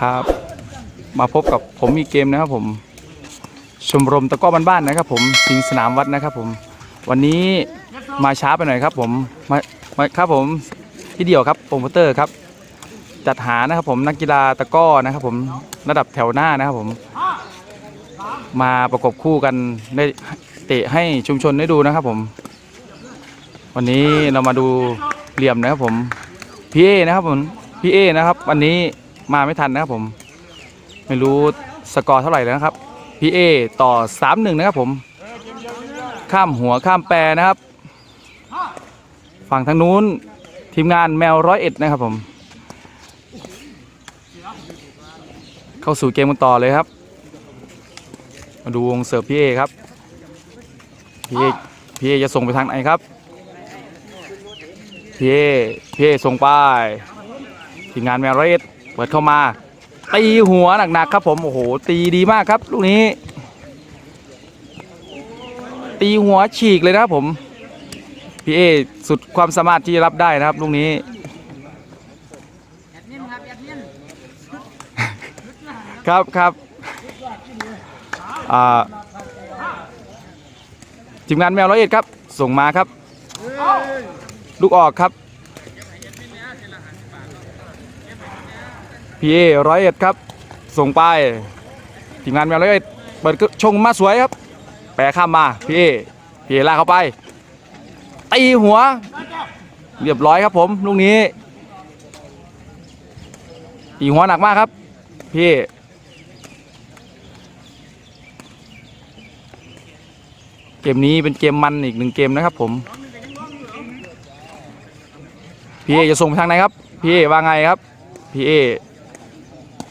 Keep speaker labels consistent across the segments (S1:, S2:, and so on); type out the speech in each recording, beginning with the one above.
S1: ครับ มาพบกับผมอีกเกมนะครับผม ชมรมตะก้อบ้านๆนะครับ ผมสิงสนามวัดนะครับผม วันนี้มาช้าไปหน่อยครับ ผมมามาครับผมพี่เดี่ยวครับโปรโมเตอร์ครับ จัดหานะครับผมนักกีฬาตะก้อนะครับ ผมระดับแถวหน้านะครับผม มาประกบคู่กันได้เตะให้ชุมชนได้ดูนะครับผม วันนี้เรามาดูเหลี่ยมนะครับผมพี่เอนะครับผมพี่เอนะครับ วันนี้ มาไม่ทันนะครับผม ไม่รู้สกอร์เท่าไหร่แล้วนะครับพีเอต่อสามหนึ่งนะครับผม ข้ามหัวข้ามแปรนะครับ ฝั่งทางนู้นทีมงานแมวร้อยเอ็ดนะครับผม เข้าสู่เกมกันต่อเลยครับ มาดูวงเสิร์ฟพีเอครับพีเอพีเอจะส่งไปทางไหนครับพีเอพีเอส่งไปทีมงานแมวร้อยเอ็ด ปิดเข้ามา ตีหัวหนักๆครับผม โอ้โห ตีดีมากครับ ลูกนี้ ตีหัวฉีกเลยนะครับผมพี่เอสุดความสามารถที่รับได้นะครับลูกนี้ครับครับทีมงานแมวร้อยเอ็ดครับ ส่งมาครับ ลูกออกครับ พีเอร้อยเอ็ดครับ ส่งไปทีมงานแมวร้อยเอ็ดเปิดชงมาสวยครับ แปรข้ามมาพีเอพีเอลากเข้าไปตีหัว เรียบร้อยครับผมลูกนี้ตีหัวหนักมากครับ พี่เกมนี้เป็นเกมมันอีกหนึ่งเกมนะครับผม พี่เอจะส่งไปทางไหนครับ พี่เอว่าไงครับ พี่เอ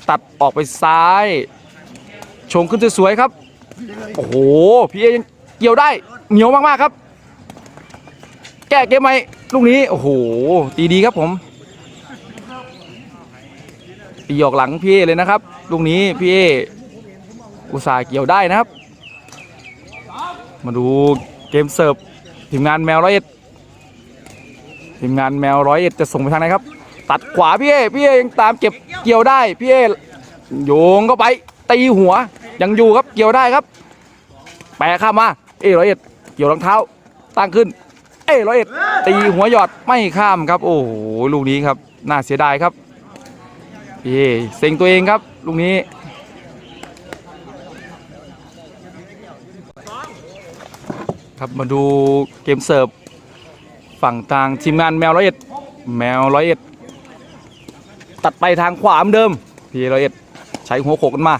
S1: ตัดออกไปซ้าย ชงขึ้นสวยๆครับ โอ้โห พี่เอยังเกี่ยวได้เหนียวมากๆครับ แก้เกมไหมลูกนี้ โอ้โห ตีดีครับผมตีออกหลังพี่เอเลยนะครับ ลูกนี้พี่เออุตส่าห์เกี่ยวได้นะครับ มาดูเกมเสิร์ฟทีมงานแมวร้อยเอ็ดทีมงานแมวร้อยเอ็ดจะส่งไปทางไหนครับ ตัดขวาพี่เอพี่เอยังตามเก็บเกี่ยวได้พี่เอโยงเข้าไปตีหัวยังอยู่ครับเกี่ยวได้ครับ แปะข้ามมา เอร้อยเอ็ดเกี่ยวรองเท้าตั้งขึ้น เอร้อยเอ็ดตีหัวหยอดไม่ข้ามครับ โอ้โหลูกนี้ครับน่าเสียดายครับพี่เอเซ็งตัวเองครับลูกนี้ครับมาดูเกมเสิร์ฟฝั่งทางทีมงานแมวร้อยเอ็ดแมวร้อยเอ็ด ตัดไปทางขวาเหมือนเดิมพี่ร้อยเอ็ดใช้หัวโขกกันมา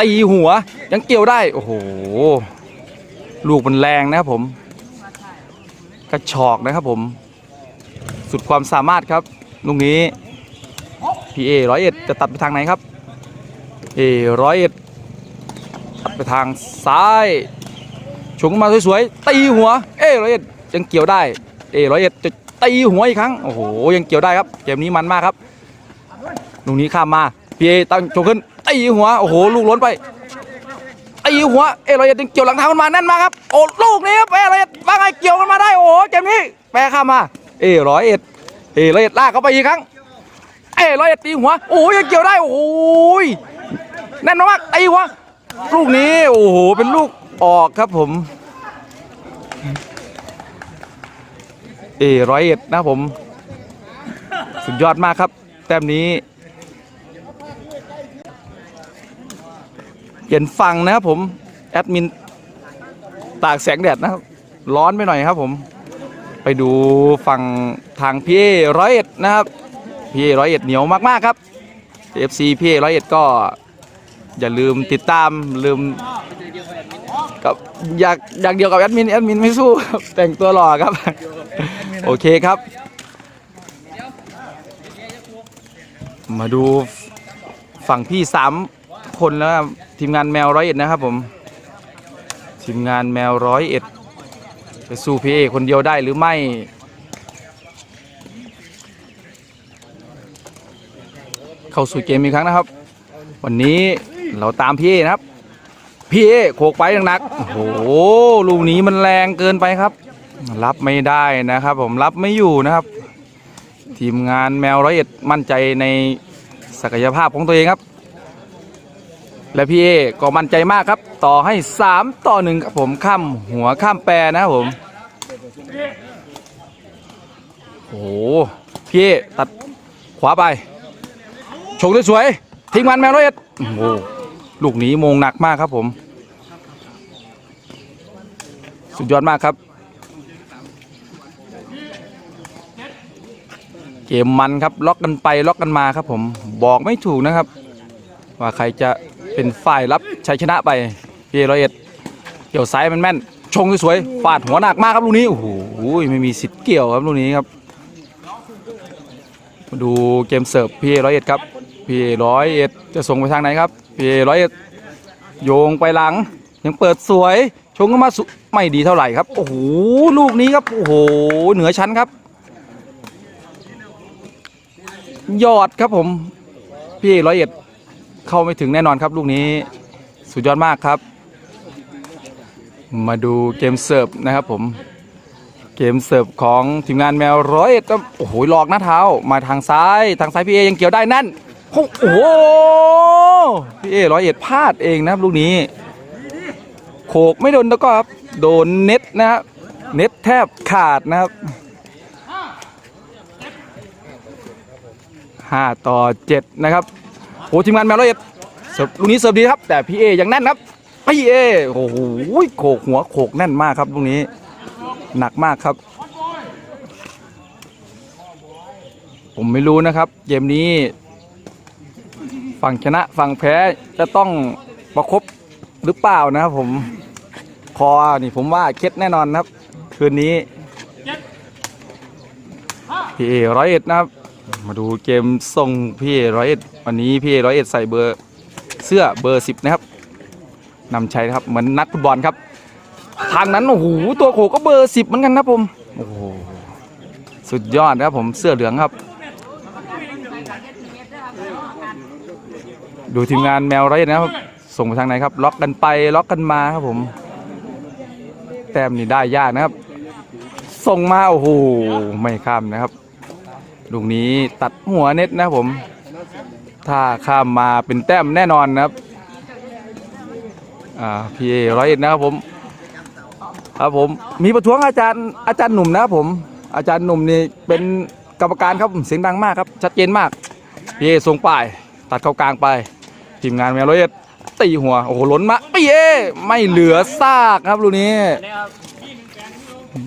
S1: ตีหัวยังเกี่ยวได้ โอ้โห ลูกมันแรงนะครับผม กระชอกนะครับผม สุดความสามารถครับ ลูกนี้พีเอร้อยเอ็ดจะตัดไปทางไหนครับ เอร้อยเอ็ดตัดไปทางซ้ายชงมาสวยๆ ตีหัว เอร้อยเอ็ดยังเกี่ยวได้ เอร้อยเอ็ดจะตีหัวอีกครั้ง โอ้โห ยังเกี่ยวได้ครับ เกมนี้มันมากครับ ลูกนี้ข้ามมาพีเอตั้งชงขึ้นตีหัวโอ้โหลูกล้นไปตีหัวเอร้อยเอ็ดยังเกี่ยวหลังเท้ามันมาแน่นมากครับโอ้ลูกนี้ครับเอร้อยเอ็ดว่าไงเกี่ยวกันมาได้โอ้โหเกมนี้แปรข้ามมาเอร้อยเอ็ดเอร้อยเอ็ดลากเข้าไปอีกครั้งเอร้อยเอ็ดตีหัวโอ้ยยังเกี่ยวได้โอ้ยแน่นมากตีหัวลูกนี้โอ้โหเป็นลูกออกครับผมเอร้อยเอ็ดนะผม สุดยอดมากครับ แต้มนี้ เห็นฟังนะครับผม แอดมินตากแสงแดดนะครับ ร้อนไปหน่อยครับผม ไปดูฝั่งทางพี่ร้อยเอ็ดนะครับพี่ร้อยเอ็ดเหนียวมากๆครับ FC พี่ร้อยเอ็ดก็อย่าลืมติดตามลืมกับอยากอยางเดียวกับแอดมินแอดมินไม่สู้แต่งตัวหล่อครับ โอเคครับ มาดูฝั่งพี่สามคนแล้ว ทีมงานแมวร้อยเอ็ดนะครับผม ทีมงานแมวร้อยเอ็ดจะสู้พี่เอคนเดียวได้หรือไม่ เข้าสู่เกมอีกครั้งนะครับ วันนี้เราตามพี่เอนะครับพี่เอโขกไปหนักๆโอ้โหลูกนี้มันแรงเกินไปครับ รับไม่ได้นะครับ ผมรับไม่อยู่นะครับ ทีมงานแมวร้อยเอ็ดมั่นใจในศักยภาพของตัวเองครับ และพี่เอก็มั่นใจมากครับ ต่อให้ 3 ต่อหนึ่งครับผมข้ามหัวข้ามแปรนะครับผมโอ้โหพี่เอตัดขวาไปชงสวยทิ้งมันแมวร้อยเอ็ดโอ้โหลูกนี้มงหนักมากครับผม สุดยอดมากครับ เกมมันครับล็อกกันไปล็อกกันมาครับผมบอกไม่ถูกนะครับ ว่าใครจะ เป็นฝ่ายรับชัยชนะไปพี่ร้อยเอ็ดเกี่ยวซ้ายมันแม่นๆชงสวยๆฟาดหัวหนักมากครับลูกนี้โอ้โหไม่มีสิทธิ์เกี่ยวครับลูกนี้ครับมาดูเกมเสิร์ฟพี่ร้อยเอ็ดครับพี่ร้อยเอ็ดจะส่งไปทางไหนครับพี่ร้อยเอ็ดโยงไปหลังยังเปิดสวยชงเข้ามาสุไม่ดีเท่าไหร่ครับโอ้โหลูกนี้ครับโอ้โหเหนือชั้นครับ ยอดครับผมพี่ร้อยเอ็ด เข้าไม่ถึงแน่นอนครับ ลูกนี้สุดยอดมากครับ มาดูเกมเสิร์ฟนะครับผม เกมเสิร์ฟของทีมงานแมวร้อยเอ็ดก็โอ้โหหลอกหน้าเท้ามาทางซ้ายทางซ้ายพี่เอยังเกี่ยวได้นั่นโอ้โหพี่เอร้อยเอ็ดพลาดเองนะครับลูกนี้ โขกไม่โดนแล้วก็ครับโดนเน็ตนะครับเน็ตแทบขาดนะครับห้าต่อเจ็ดนะครับ โอ้ทีมงานแมวร้อยเอ็ดเสิร์ฟลูกนี้เสิร์ฟดีครับ แต่พี่เอยังแน่นครับพี่เอโอ้โหโขกหัวโขกแน่นมากครับลูกนี้หนักมากครับ ผมไม่รู้นะครับ เกมนี้ ฝั่งชนะฝั่งแพ้จะต้องประคบหรือเปล่านะครับผมคอนี่ผมว่าเคล็ดแน่นอนครับ คืนนี้พี่เอร้อยเอ็ดนะครับ มาดูเกมส่งพี่เอร้อยเอ็ดวันนี้พี่เอร้อยเอ็ดใส่เบอร์เสื้อเบอร์สิบนะครับนำชัยนะครับเหมือนนักฟุตบอลครับ ทางนั้นโอ้โหตัวโขกก็เบอร์สิบเหมือนกันครับผมโอ้โหสุดยอดนะครับผมเสื้อเหลืองครับ ดูทีมงานแมวร้อยเอ็ดนะครับส่งไปทางไหนครับ ล็อกกันไปล็อกกันมาครับผม แต้มนี่ได้ยากนะครับ ส่งมาโอ้โหไม่ข้ามนะครับ ลูกนี้ตัดหัวเน็ตนะผม ถ้าข้ามมาเป็นแต้มแน่นอนนะครับอ่าพีเอร้อยเอ็ดนะครับผม ครับผม มีประท้วงอาจารย์อาจารย์หนุ่มนะครับผม อาจารย์หนุ่มนี่เป็นกรรมการครับเสียงดังมากครับ ชัดเจนมากพีเอส่งป้าย ตัดเข้ากลางไปทีมงานแมวร้อยเอ็ดตีหัว โอ้โหล้นมาพีเอไม่เหลือซากครับลูกนี้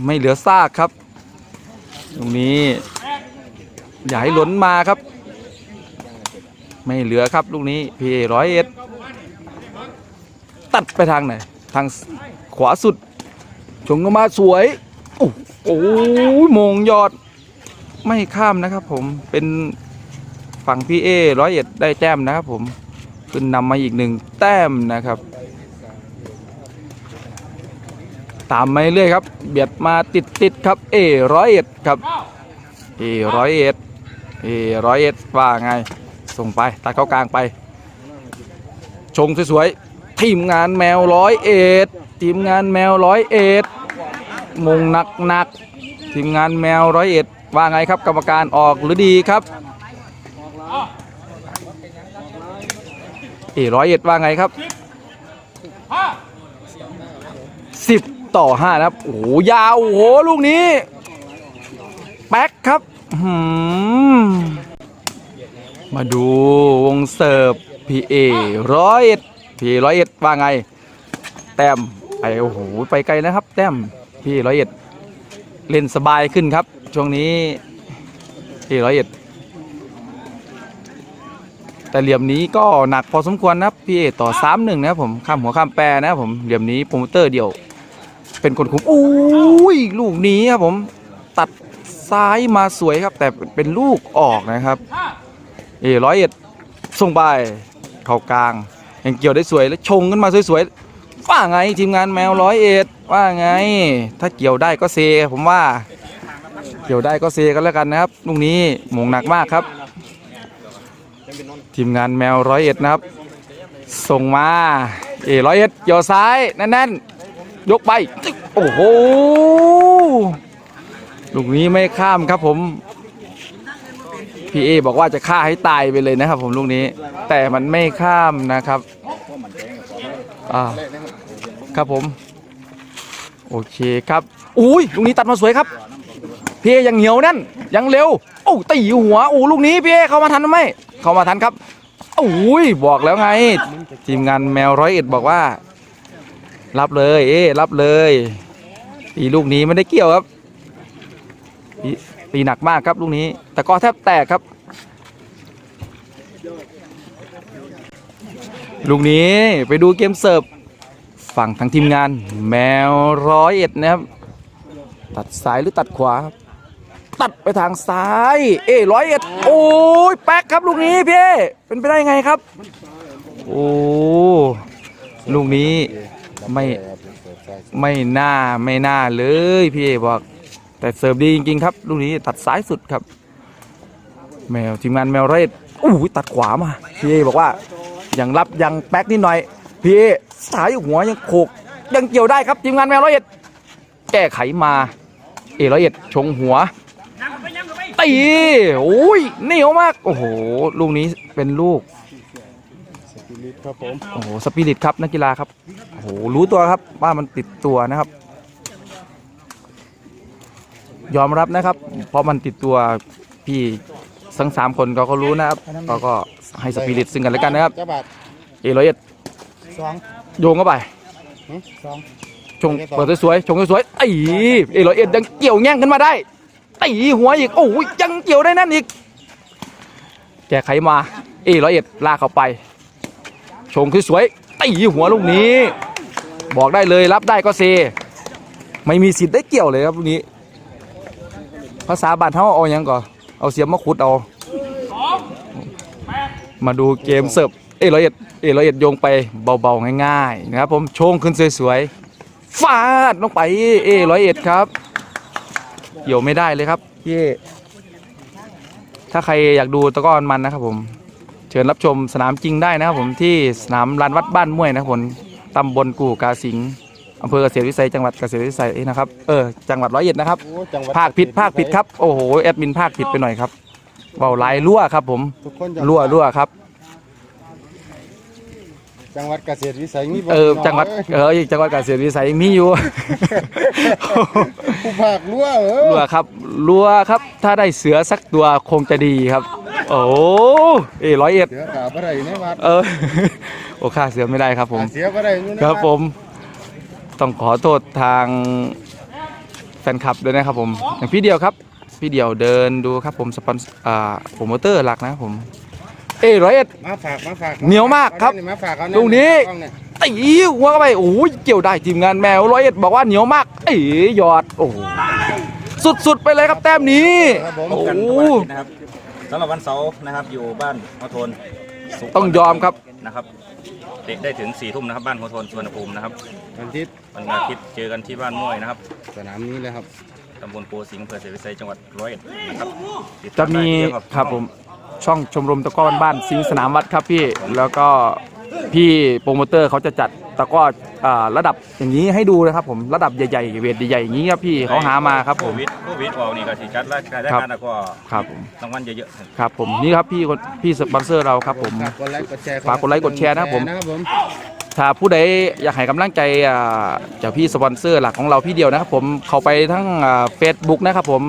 S1: ไม่เหลือซากครับ ตรงนี้ อย่าให้หล้นมาครับ ไม่เหลือครับ ลูกนี้พีร้อยเอ็ดตัดไปทางไหน ทางขวาสุด ชงเข้ามาสวย โอ้โหมงยอด ไม่ข้ามนะครับผมเป็นฝั่งพีเอร้อยเอ็ดได้แต้มนะครับผมขึ้นนำมาอีกหนึ่งแต้มนะครับ ตามมาเรื่อยครับ เบียดมาติดติดครับเอร้อยเอ็ดครับเอร้อยเอ็ด เอร้อยเอ็ดว่าไง ส่งไป ตัดเข้ากลางไป ชงสวยๆ ทีมงานแมวร้อยเอ็ดทีมงานแมวร้อยเอ็ดมงหนักหนักๆทีมงานแมวร้อยเอ็ดว่าไงครับ กรรมการออกหรือดีครับ เอร้อยเอ็ดว่าไงครับสิบต่อห้านะครับ โอ้โหยาวโอ้โหลูกนี้ แป๊กครับ มาดูวงเสิร์ฟพีเอร้อยเอ็ดพีร้อยเอ็ดว่าไง แต้มไปโอ้โหไปไกลนะครับ แต้มพี่ร้อยเอ็ดเล่นสบายขึ้นครับ ช่วงนี้พี่ร้อยเอ็ดแต่เหลี่ยมนี้ก็หนักพอสมควรนะครับพี่เอต่อสามหนึ่งนะครับผมข้ามหัวข้ามแปรนะครับผมเหลี่ยมนี้โปรโมเตอร์เดียว เป็นคนคุมอุ้ยลูกนี้ครับผมตัด ซ้ายมาสวยครับ แต่เป็นลูกออกนะครับ เอร้อยเอ็ดส่งไปเข้ากลางยังเกี่ยวได้สวยแล้วชงขึ้นมาสวยๆว่าไงทีมงานแมวร้อยเอ็ดว่าไง ถ้าเกี่ยวได้ก็เซ ผมว่า เกี่ยวได้ก็เซกันแล้วกันนะครับลูกนี้หมงหนักมากครับ ทีมงานแมวร้อยเอ็ดนะครับ ส่งมา เอร้อยเอ็ดเกี่ยวซ้ายแน่นๆยกไป โอ้โห ลูกนี้ไม่ข้ามครับผมพี่เอบอกว่าจะฆ่าให้ตายไปเลยนะครับ ผมลูกนี้ แต่มันไม่ข้ามนะครับอ่าครับผม โอเคครับอุ้ยลูกนี้ตัดมาสวยครับพี่เอยังเหนียวแนั่นยังเร็วโอ้ตีหัวโอ้ลูกนี้พี่เอเข้ามาทันไหมเข้ามาทันครับโอ้ยบอกแล้วไง ทีมงานแมวร้อยเอ็ดบอกว่า รับเลย เอ๊รับเลยตีลูกนี้ไม่ได้เกี่ยวครับ ตีหนักมากครับลูกนี้แต่ก็แทบแตกครับ ลูกนี้ไปดูเกมเสิร์ฟฝั่งทางทีมงานแมวร้อยเอ็ดนะครับ ตัดซ้ายหรือตัดขวา ตัดไปทางซ้าย เอ้ร้อยเอ็ดโอ้ยแป๊กครับลูกนี้พี่เป็นไปได้ยังไงครับ โอ้ลูกนี้ไม่ไม่น่าไม่น่าเลยพี่บอก แต่เสิร์ฟดีจริง ๆ ครับลูกนี้ตัดซ้ายสุดครับ แมวทีมงานแมวเรดอู้ยตัดขวามาพี่เอบอกว่ายังรับยังแป๊กนิดหน่อยพี่เอสายหัวยังโขกยังเกี่ยวได้ครับทีมงานแมวร้อยเอ็ดแก้ไขมา เอร้อยเอ็ดชงหัวตีโอ้ยเหนียวมาก โอ้โห ลูกนี้เป็นลูก
S2: ครับผม
S1: โอ้โหสปิริตครับนักกีฬาครับโอ้โหรู้ตัวครับว่ามันติดตัวนะครับ ยอมรับนะครับ เพราะมันติดตัวพี่ทั้งสามคนเขาก็รู้นะครับเขาก็ให้สปิริตซึ่งกันและกันนะครับ
S2: เจ้าบาท
S1: เอร้อยเอ็ด
S2: สอง
S1: โยงเข้าไป
S2: หึสอง
S1: ชงเปิดสวยๆชงสวยๆไอ้เอร้อยเอ็ดยังเกี่ยวแง่งขึ้นมาได้ตีหัวอีกโอ้ยยังเกี่ยวได้นั่นอีก แก้ไขมา เอร้อยเอ็ดลากเข้าไป ชงสวยๆตีหัวลูกนี้ บอกได้เลยรับได้ก็เซ ไม่มีสิทธิ์ได้เกี่ยวเลยครับลูกนี้ ภาษาบาทเท่าเอายังก่อนเอาเสียมมาขุดเอามาดูเกมเสิร์ฟเอร้อยเอ็ดเอร้อยเอ็ดโยงไปเบาๆง่ายๆนะครับผมโชงขึ้นสวยๆฟาดลงไปเอร้อยเอ็ดครับเกี่ยวไม่ได้เลยครับพี่ถ้าใครอยากดูตะก้อนมันนะครับผมเชิญรับชมสนามจริงได้นะครับผมที่สนามลานวัดบ้านม่วยนะครับผมตำบลกู่กาสิง อำเภอเกษตรวิสัยจังหวัดเกษตรวิสัยนะครับเออจังหวัดร้อยเอ็ดนะครับ
S2: โอ้จังหวัด
S1: ภาคผิดภาคผิดครับโอ้โหแอดมินภาคผิดไปหน่อยครับเบาลายรั่วครับ ผม
S2: ทุกคน
S1: รั่วรั่วครับ
S2: จังหวัดเกษตรวิสัยมีบ่
S1: เออ
S2: พี่น้
S1: จังหวัด
S2: เอ้ย
S1: เออจังหวัดเกษตรวิสัยมีอยู่
S2: ผู้ภาครั่วเออ
S1: รั่วครับรั่วครับ ถ้าได้เสือสักตัวคงจะดีครับ โอ้เอร้อยเอ็ด
S2: เสือขาบ่ได้อยู่ในวัด
S1: เออโอ้ค่าเสือไม่ได้ครับผม
S2: เสียบ่ได้อยู่ใน
S1: ครับ
S2: วัด
S1: ผม ต้องขอโทษทางแฟนคลับด้วยนะครับผมอย่างพี่เดียวครับ พี่เดียวเดินดูครับผมสปอนอ่าโปรโมเตอร์หลักนะครับผม เอร้อยเอ็ด
S2: มาฝากมาฝาก
S1: เหนียวมากครับ
S2: เอาเนี่ยมาฝากเอาเย
S1: ลูกนี้
S2: เอาเย
S1: ตีหัวเข้าไปโอ้ยเกี่ยวได้ทีมงานแมวร้อยเอ็ดบอกว่าเหนียวมากเอ๋หยอดโอ้โหสุดๆไปเลยครับแต้มนี้
S2: ครับผม
S1: โอ้
S3: กัน
S1: โห
S3: ทุกวันอาทิตย์นะครับสำหรับวันเสาร์นะครับอยู่บ้านหัวโทนสุข
S1: ต้องยอมครับ
S3: นะครับเตะได้ถึง4ี่ทุ่มนะครับบ้านหัวโทนสวนภูมินะครับ
S2: วันอาทิตย์
S3: วันอาทิตย์เจอกันที่บ้านม่วยนะครับ
S2: สนามนี้เลยครับ
S3: ตำบลโพสิงห์อำเภอเสริวิสัยจังหวัดร้อยเอ็ดนะครับติด
S1: จะ
S3: ตา
S1: มี
S3: ได้ที่เดียว
S1: ครับผมช่องชมรมตะกร้อบ้านสิงห์สนามวัดครับพี่แล้วก็พี่โปรโมเตอร์เขาจะจัดตะกร้ออ่าระดับอย่างนี้ให้ดูนะครับผมระดับใหญ่ๆเวทใหญ่ๆอย่างนี้ครับพี่เขาหามาครับผม
S3: โควิดโควิดออกนี่ก็สิจัดรายการราย
S1: ครับ
S3: การแล้วก็
S1: ครับผม
S3: รางวัลเยอะๆครับ
S1: ครับผมนี่ครับพี่คนพี่สปอนเซอร์เราครับผม
S2: ฝากกดไลค์กดแชร์
S1: ฝากกดไลค์กดแชร์นะครับผม
S2: นะครับผม
S1: ถ้าผู้ใดอยากให้กำลังใจอ่าจากพี่สปอนเซอร์หลักของเราพี่เดียวนะครับผมเข้าไปทั้งเฟซบุ๊กนะครับผม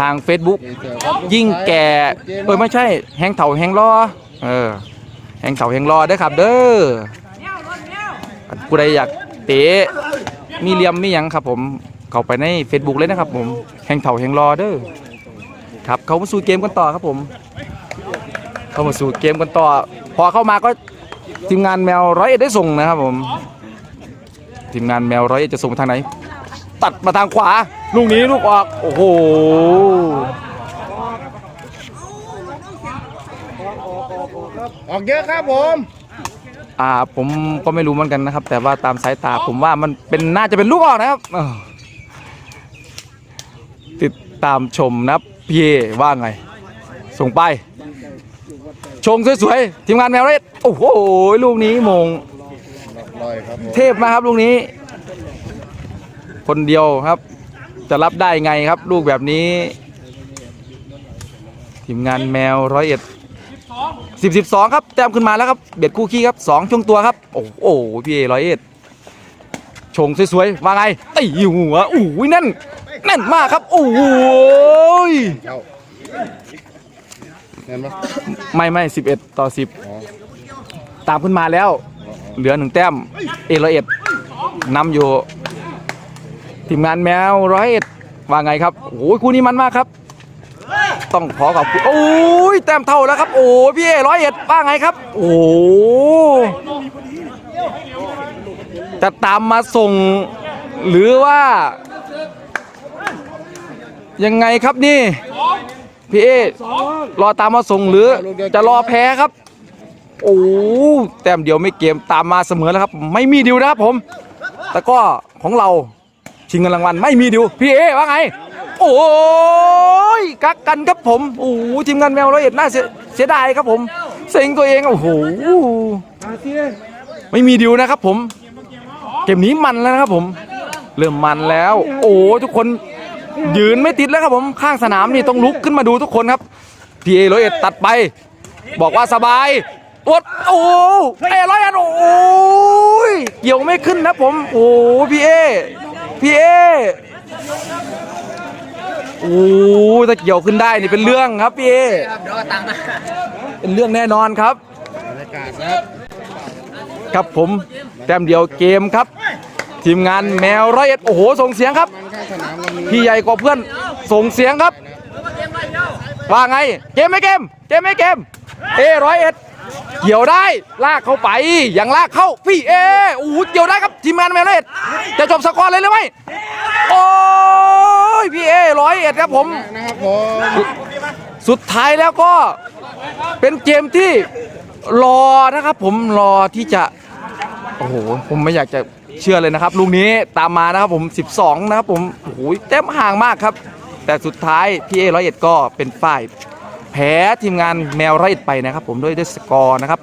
S1: ทาง Facebook ยิ่งแก่เออไม่ใช่แหงเถาแหงรอเออแหงเถาแหงรอเด้ครับเด้อผู้ใดอยากเตะมีเลียมมียังครับผมเข้าไปใน Facebook เลยนะครับผมแหงเถาแหงรอเด้อครับเขามาสู่เกมกันต่อครับผม เข้ามาสู่เกมกันต่อ พอเข้ามาก็ ทีมงานแมวร้อยเอ็ดได้ส่งนะครับผม ทีมงานแมวร้อยเอ็ดจะส่งไปทางไหน ตัดมาทางขวา ลูกนี้ลูกออกโอ้โห
S2: ออกเยอะครับผม
S1: อ่าผมก็ไม่รู้เหมือนกันนะครับ แต่ว่าตามสายตาผมว่ามันเป็นน่าจะเป็นลูกออกนะครับเออติดตามชมนะครับพี่เอว่าไง ส่งไป ชงสวยๆทีมงานแมวเรดโอ้โหลูกนี้มง
S2: ลอยครับผม
S1: เทพมากครับลูกนี้ คนเดียวครับ จะรับได้ไงครับ ลูกแบบนี้ ทีมงานแมวร้อยเอ็ดสิบสิบสองครับแต้มขึ้นมาแล้วครับเบ็ดคู่ขี้ครับสองช่วงตัวครับ โอ้โหพี่เอร้อยเอ็ดชงสวยๆว่าไงตีหัวโอ้ยแน่นแน่นมากครับโอ้ย
S2: เจ้าเห็นปะ
S1: ไม่ไม่สิบเอ็ดต่อสิบ
S2: อ๋อ
S1: ตามขึ้นมาแล้ว เหลือหนึ่งแต้มเอร้อยเอ็ดนำอยู่ ทีมงานแมวร้อยเอ็ดว่าไงครับโอ้ยคู่นี้มันมากครับ ต้องขอขอบคุณโอ้ยแต้มเท่าแล้วครับ โอ้ยพี่เอร้อยเอ็ดว่าไงครับ โอ้จะตามมาส่ง หรือว่า ยังไงครับนี่ พี่เอรอตามมาส่งหรือจะรอแพ้ครับ โอ้แต้มเดียวไม่เกมตามมาเสมอแล้วครับ ไม่มีดิวนะครับผม แต่ก็ของเราชิงเงินรางวัลไม่มีดิวพี่เอว่าไง โอ้ยกักกันครับผมโอ้ทีมงานแมวร้อยเอ็ดน่าเสียเสียดายครับผม เซ็งตัวเองโอ้โหไม่มีดิวนะครับผม เกมนี้มันแล้วนะครับผม เริ่มมันแล้ว โอ้ทุกคน ยืนไม่ติดแล้วครับผมข้างสนามนี่ต้องลุกขึ้นมาดูทุกคนครับพีเอร้อยเอ็ดตัดไป บอกว่าสบายวจโอ้เอร้อยเอันโอ้ยเกี่ยวไม่ขึ้นนะผมโอ้พีเอพีเอโอ้ถ้าเกี่ยวขึ้นได้นี่เป็นเรื่องครับพี่เอเป็นเรื่องแน่นอนครับ
S2: บรรยากาศนะครับ
S1: ครับผมแต้มเดียวเกมครับ ทีมงานแมวร้อยเอ็ดโอ้โหส่งเสียงครับ พี่ใหญ่กว่าเพื่อนส่งเสียงครับ ว่าไง เกมไม่เกม เกมไม่เกม เอร้อยเอ็ดเกี่ยวได้ลากเข้าไปอย่างลากเข้าพี่เอโอ้โหเกี่ยวได้ครับทีมงานแมวร้อยเอ็ดจะจบสกอร์เลยหรือไม่โอ้ยพี่เอร้อยเอ็ดครับผม
S2: นะครับผม
S1: สุดท้ายแล้วก็เป็นเกมที่รอนะครับผมรอที่จะ โอ้โห ผมไม่อยากจะ เชื่อเลยนะครับลูกนี้ตามมานะครับผม 12 นะครับผมโอ้โหเต็มห่างมากครับ แต่สุดท้ายพี่เอร้อยเอ็ดก็เป็นฝ่ายแพ้ทีมงานแมวร้อยเอ็ดไปนะครับผมด้วยด้วยสกอร์นะครับ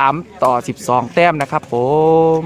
S1: 13 ต่อ 12 แต้มนะครับผม